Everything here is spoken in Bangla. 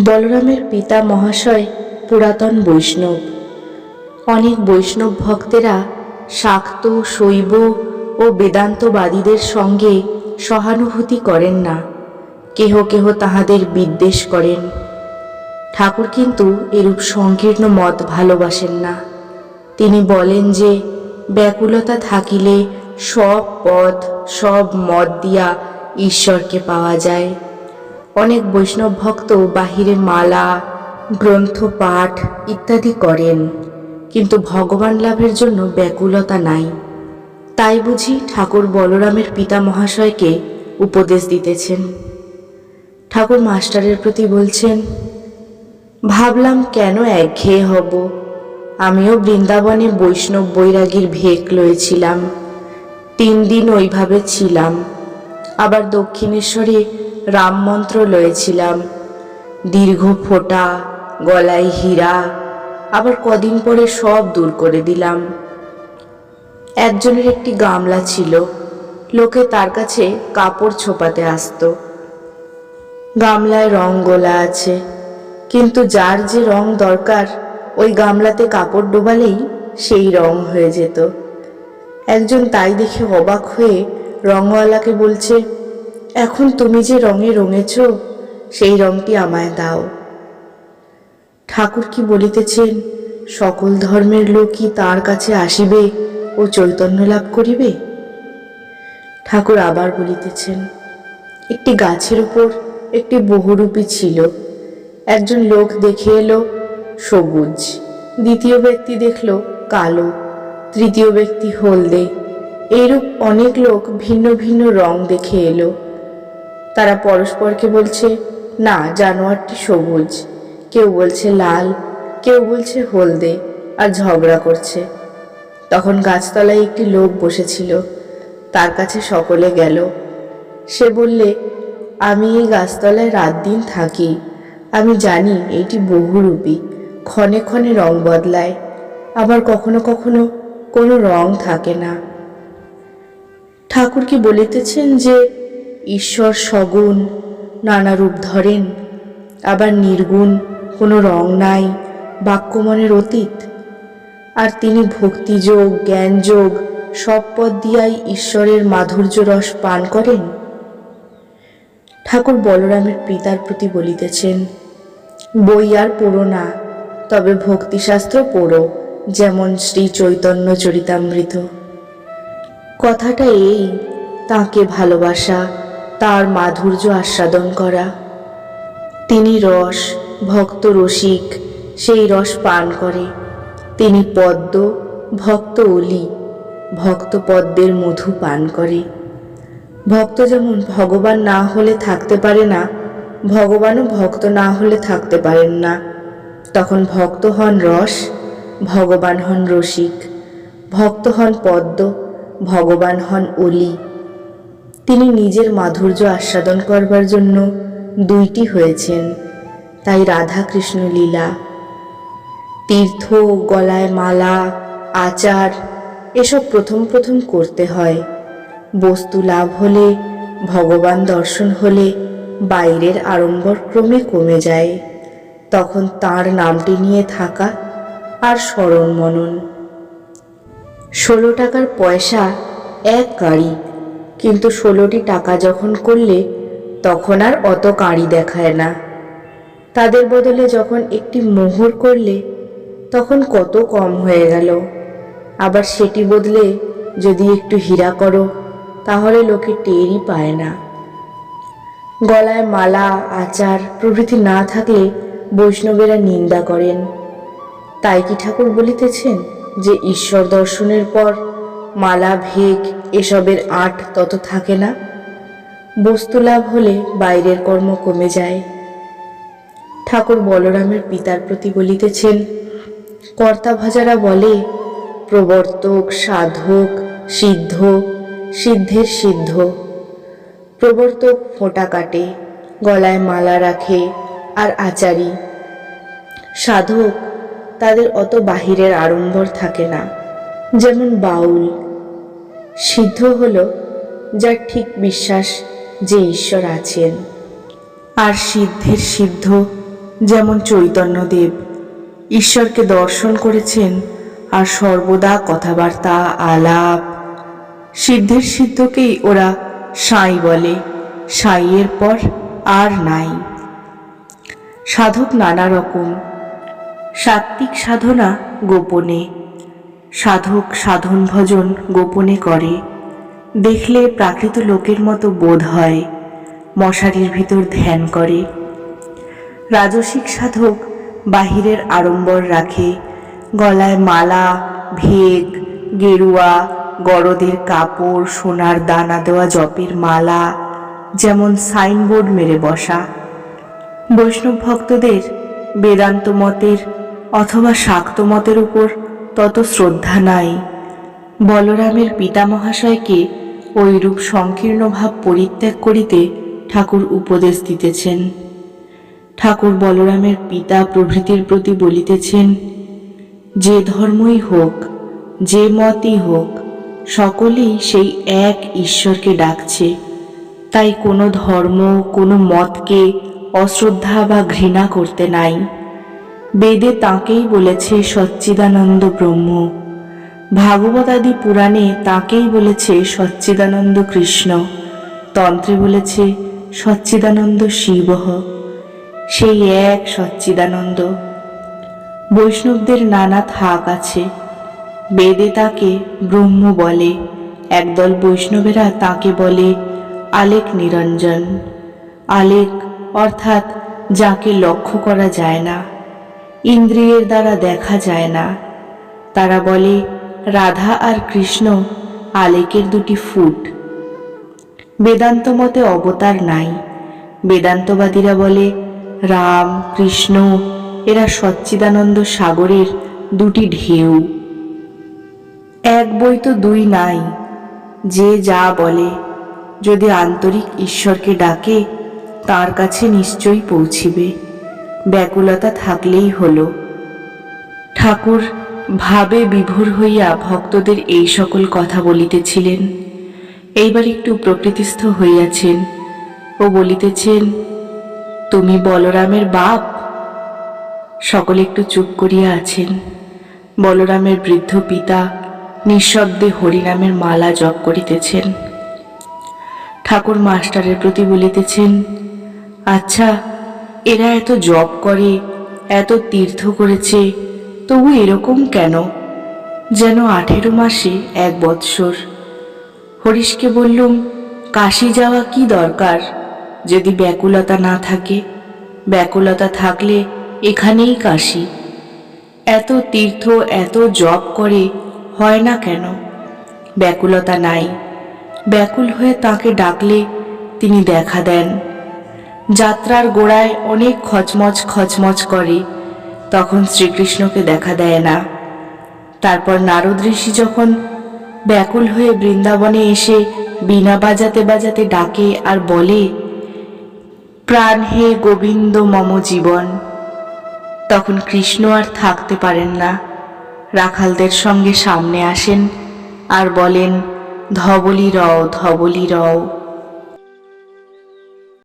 বলরামের পিতা মহাশয় পুরাতন বৈষ্ণব। অনেক বৈষ্ণব ভক্তেরা শাক্ত, শৈব ও বেদান্তবাদীদের সঙ্গে সহানুভূতি করেন না। কেহ কেহ তাহাদের বিদ্বেষ করেন। ঠাকুর কিন্তু এরূপ সংকীর্ণ মত ভালোবাসেন না। তিনি বলেন যে, ব্যাকুলতা থাকিলে সব পথ, সব মত দিয়া ঈশ্বরকে পাওয়া যায়। অনেক বৈষ্ণব ভক্ত বাহিরে মালা, গ্রন্থ পাঠ ইত্যাদি করেন। কিন্তু ভগবান লাভের জন্য ব্যাকুলতা নাই। তাই বুঝি ঠাকুর বলরামের পিতা মহাশয়কে উপদেশ দিতেছেন। ঠাকুর মাস্টারের প্রতি বলছেন, ভাবলাম কেন একঘেয়ে হব? আমিও বৃন্দাবনে বৈষ্ণব বৈরাগীর ভেক লয়েছিলাম। তিন দিন ওইভাবে ছিলাম। আবার দক্ষিণেশ্বরে রাম মন্ত্র লয়েছিলাম। দীর্ঘ ফোঁটা, গলায় হীরা, আবার কদিন পরে সব দূর করে দিলাম। একজনের একটি গামলা ছিল, লোকে তার কাছে কাপড় ছোপাতে আসতো। গামলায় রং গোলা আছে, কিন্তু যার যে রং দরকার, ওই গামলাতে কাপড় ডোবালেই সেই রং হয়ে যেত। একজন তাই দেখে অবাক হয়ে রংওয়ালাকে বলছে এখন তুমি যে রঙে রঙেছ, সেই রংটি আমায় দাও। ঠাকুর কি বলিতেছেন, সকল ধর্মের লোকই তার কাছে আসিবে ও চৈতন্য লাভ করিবে? ঠাকুর আবার বলিতেছেন, একটি গাছের উপর একটি বহুরূপী ছিল। একজন লোক দেখে এলো, সবুজ। দ্বিতীয় ব্যক্তি দেখল কালো। তৃতীয় ব্যক্তি হলদে। এইরূপ অনেক লোক ভিন্ন ভিন্ন রং দেখে এলো। তারা পরস্পরকে বলছে, না, জানোয়ারটি সবুজ। কেউ বলছে, লাল। কেউ বলছে, হলদে। আর ঝগড়া করছে। তখন গাছতলায় একটি লোক বসেছিল। তার কাছে সকলে গেল। সে বললে, আমি এই গাছতলায় রাত দিন থাকি। আমি জানি এইটি বহুরূপী ক্ষণে ক্ষণে রং বদলায়। আবার কখনো কখনো কোনো রং থাকে না। ঠাকুর কি বলিতেছেন যে ঈশ্বর সগুণ, নানা রূপ ধরেন। আবার নির্গুণ, কোনো রং নাই বাক্যমনের অতীত। আর তিনি ভক্তিযোগ, জ্ঞানযোগ, সব পদ দিয়াই ঈশ্বরের মাধুর্য রস পান করেন। ঠাকুর বলরামের পিতার প্রতি বলিতেছেন, বই আর পড়ো না, তবে ভক্তিশাস্ত্র পড়ো, যেমন শ্রী চৈতন্য চরিতামৃত। কথাটা এই, তাকে ভালোবাসা তার মাধুর্য আস্বাদন করা। তিনি রস, ভক্ত রসিক, সেই রস পান করে। তিনি পদ্ম, ভক্ত অলি, ভক্ত পদ্মের মধু পান করে। ভক্ত যেমন ভগবান না হলে থাকতে পারে না, ভগবানও ভক্ত না হলে থাকতে পারেন না। তখন ভক্ত হন রস, ভগবান হন রসিক, ভক্ত হন পদ্ম, ভগবান হন অলি। তিনি নিজের মাধুর্য আস্বাদন করবার জন্য দুইটি হয়েছেন, তাই রাধা কৃষ্ণ লীলা। তীর্থ, গলায় মালা, আচার, এসব প্রথম প্রথম করতে হয়। বস্তু লাভ হলে, ভগবান দর্শন হলে বাইরের আড়ম্বর ক্রমে কমে যায়। তখন তার নামটি নিয়ে থাকা আর স্মরণ মনন। ষোলো টাকার পয়সা এক কাঁড়ি কিন্তু ষোলোটি টাকা যখন করলে, তখন আর অত কাঁড়ি দেখায় না। তাদের বদলে যখন একটি মোহর করলে, তখন কত কম হয়ে গেল। আবার সেটি বদলে যদি একটু হীরা করো, তাহলে লোকে টেরই পায় না। গলায় মালা, আচার প্রভৃতি না থাকলে বৈষ্ণবেরা নিন্দা করেন। তাই কি ঠাকুর বলিতেছেন যে ঈশ্বর দর্শনের পর মালা ভেক এসবের আট তত থাকে না। বস্তু লাভ হলে বাইরের কর্ম কমে যায়। ঠাকুর বলরামের পিতার প্রতি বলিতেছেন, কর্তা ভাজারা বলে, প্রবর্তক, সাধক, সিদ্ধ, সিদ্ধের সিদ্ধ। প্রবর্তক ফোঁটা কাটে, গলায় মালা রাখে আর আচারী। সাধক তাদের অত বাহিরের আড়ম্বর থাকে না, যেমন বাউল সিদ্ধ হল যার ঠিক বিশ্বাস যে ঈশ্বর আছেন। আর সিদ্ধের সিদ্ধ যেমন চৈতন্যদেব, ঈশ্বরকে দর্শন করেছেন আর সর্বদা কথাবার্তা, আলাপ। সিদ্ধের সিদ্ধকেই ওরা সাঁই বলে, সাঁইয়ের পর আর নাই। সাধক নানা রকম সাত্বিক সাধনা গোপনে। সাধক সাধন ভজন গোপনে করে। দেখলে প্রাকৃত লোকের মতো বোধ হয়, মশারির ভিতর ধ্যান করে। রাজসিক সাধক বাহিরের আড়ম্বর রাখে, গলায় মালা, ভেগ, গেরুয়া, গরদের কাপড়, সোনার দানা দেওয়া জপের মালা, যেমন সাইনবোর্ড মেরে বসা। বৈষ্ণব ভক্তদের বেদান্ত মতের অথবা শাক্ত মতের উপর তত শ্রদ্ধা নাই। বলরামের পিতা মহাশয়কে ওইরূপ সংকীর্ণ ভাব পরিত্যাগ করিতে ঠাকুর উপদেশ দিতেছেন। ঠাকুর বলরামের পিতা প্রভৃতির প্রতি বলিতেছেন, যে ধর্মই হোক, যে মতই হোক, সকলেই সেই এক ঈশ্বরকে ডাকছে। তাই কোনো ধর্ম, কোনো মতকে অশ্রদ্ধা বা ঘৃণা করতে নাই। বেদে তাঁকেই বলেছে সচ্চিদানন্দ ব্রহ্ম। ভাগবত আদি পুরাণে তাঁকেই বলেছে সচ্চিদানন্দ কৃষ্ণ। তন্ত্রে বলেছে সচ্চিদানন্দ শিবহ। সেই এক সচ্চিদানন্দ। বৈষ্ণবদের নানা থাক আছে। বেদে তাকে ব্রহ্ম বলে। একদল বৈষ্ণবেরা তাকে বলে আলেক নিরঞ্জন। আলেক অর্থাৎ যাকে লক্ষ্য করা যায় না। ইন্দ্রিয়ের দ্বারা দেখা যায় না। তারা বলে, রাধা আর কৃষ্ণ আলেকের দুটি ফুট। বেদান্ত মতে অবতার নাই। বেদান্তবাদীরা বলে, রাম, কৃষ্ণ, এরা সচ্চিদানন্দ সাগরের দুটি ঢেউ। এক বই তো দুই নাই। যে যা বলে, যদি আন্তরিক ঈশ্বরকে ডাকে, তার কাছে নিশ্চয়ই পৌঁছিবে। ব্যাকুলতা থাকলেই হলো। ঠাকুর ভাবে বিভোর হইয়া ভক্তদের এই সকল কথা বলিতেছিলেন। এইবার একটু প্রকৃতিস্থ হইয়াছেন ও বলিতেছেন, তুমি বলরামের বাপ? সকলে একটু চুপ করিয়া আছেন। বলরামের বৃদ্ধ পিতা নিঃশব্দে হরিনামের মালা জপ করিতেছেন। ঠাকুর মাস্টারের প্রতি বলিতেছেন আচ্ছা এরা এত জপ করে, এত তীর্থ করেছে, তবু এরকম কেন? যেন আঠেরো মাসে এক বৎসর। হরিশকে বললুম, কাশি যাওয়া কি দরকার? যদি ব্যাকুলতা না থাকে, ব্যাকুলতা থাকলে এখানেই কাশি। এত তীর্থ, এত জপ করে হয় না কেন? ব্যাকুলতা নাই। ব্যাকুল হয়ে তাকে ডাকলে তিনি দেখা দেন। যাত্রার গোড়ায় অনেক খচমচ খচমচ করে, তখন শ্রীকৃষ্ণকে দেখা দেয় না। তারপর নারদ ঋষি যখন ব্যাকুল হয়ে বৃন্দাবনে এসে বিনা বাজাতে বাজাতে ডাকে আর বলে, প্রাণ হে গোবিন্দ মম জীবন। তখন কৃষ্ণ আর থাকতে পারেন না। রাখালদের সঙ্গে সামনে আসেন আর বলেন, ধবলি রও ধবলি রও।